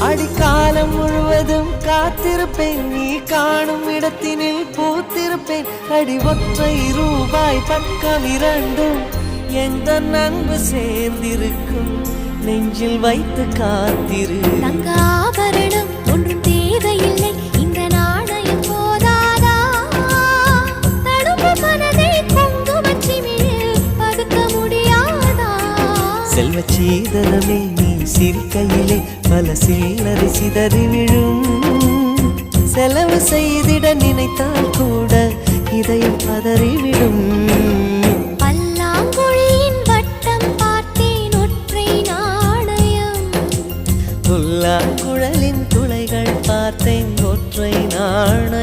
அடிக்காலம் முழுவதும் காத்திருப்பேன். நீ காணும் இடத்தினில் பூத்திருப்பேன். அடி ஒற்றை ரூபாய் பக்கம் இரண்டும் எந்த அன்பு சேர்ந்திருக்கும். நெஞ்சில் வைத்து காத்திரு. செல்வ சீதனமே நீ சிரிக்கையிலே பல சில்லறை சிதறி விழும். செலவு செய்திட நினைத்தால் கூட இதயம் பதறிவிடும். புல்லாங்குழலின் துளைகள் பார்த்தேன் ஒற்றை நாணயம்.